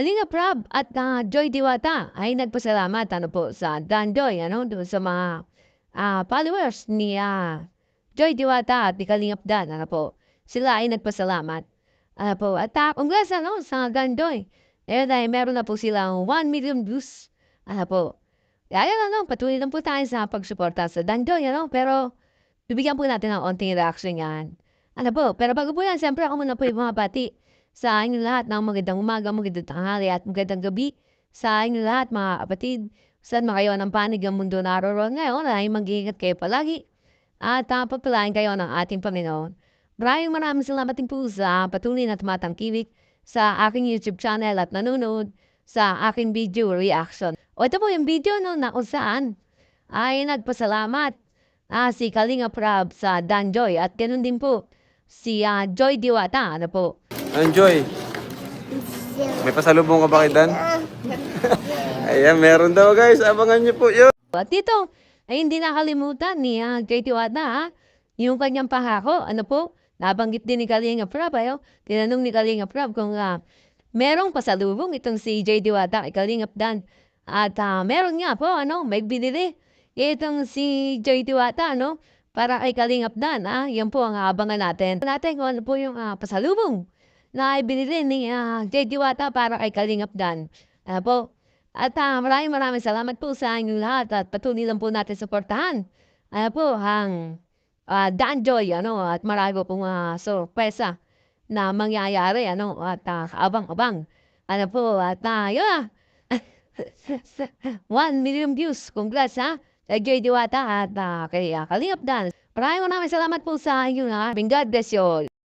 Kalinga Prab at ah, Joy Diwata ay nagpasalamat ano po sa Dandoy ano doon sa mga ah, followers ni ah, Joy Diwata at ni Kalingap Dan ano po. Sila ay nagpasalamat. Ano po, at uh, congrats ano sa Dandoy. Ayun ay meron na po silang 1 million views. Ano po. Kaya ano, patuloy lang po tayo sa pagsuporta sa Dandoy ano. Pero bibigyan po natin ng onting reaction yan. Ano po, pero bago po yan, siyempre ako muna po yung mga pati sa inyo lahat ng magandang umaga, magandang tanghali at magandang gabi sa inyo lahat mga kapatid. Saan mga kayo ng panig ang mundo naroon ngayon ay mag-iingat kayo palagi at uh, papalain kayo ng ating Panginoon. Maraming maraming salamat din po sa patuloy na tumatangkilik sa aking YouTube channel at nanonood sa aking video reaction. O ito po yung video no, na kung saan ay nagpasalamat ah, si Kalinga Prab sa Dan Joy at ganun din po si ah, Joy Diwata. Ano po? Enjoy. May pasalubong ka ba kay Dan? Ayan, meron daw guys. Abangan niyo po yun. At dito, ay hindi nakalimutan ni uh, JT Wata, ha? yung kanyang pahako. Ano po? Nabanggit din ni Kalinga Prab. Ayo, tinanong ni Kalinga Prab kung uh, merong pasalubong itong si JD Wata kay Kalingap Dan. At uh, meron nga po, ano, may binili. Itong si JD Wata, ano, para kay Kalingap Dan. Ah, yan po ang abangan natin. Natin kung ano po yung uh, pasalubong na ibinili ni uh, JD Wata para kay Kalingap Dan. Ano po? At uh, maraming maraming salamat po sa inyong lahat at patuloy lang po natin suportahan. Ano po, ang uh, Dan Joy, ano, at marami po pong uh, sorpresa na mangyayari, ano, at uh, abang-abang. Ano po, at uh, yun, 1 million views. Congrats, ha? Kay Joy Diwata at uh, kay uh, Kalingap Dan. Maraming maraming salamat po sa inyo, ha? God bless you.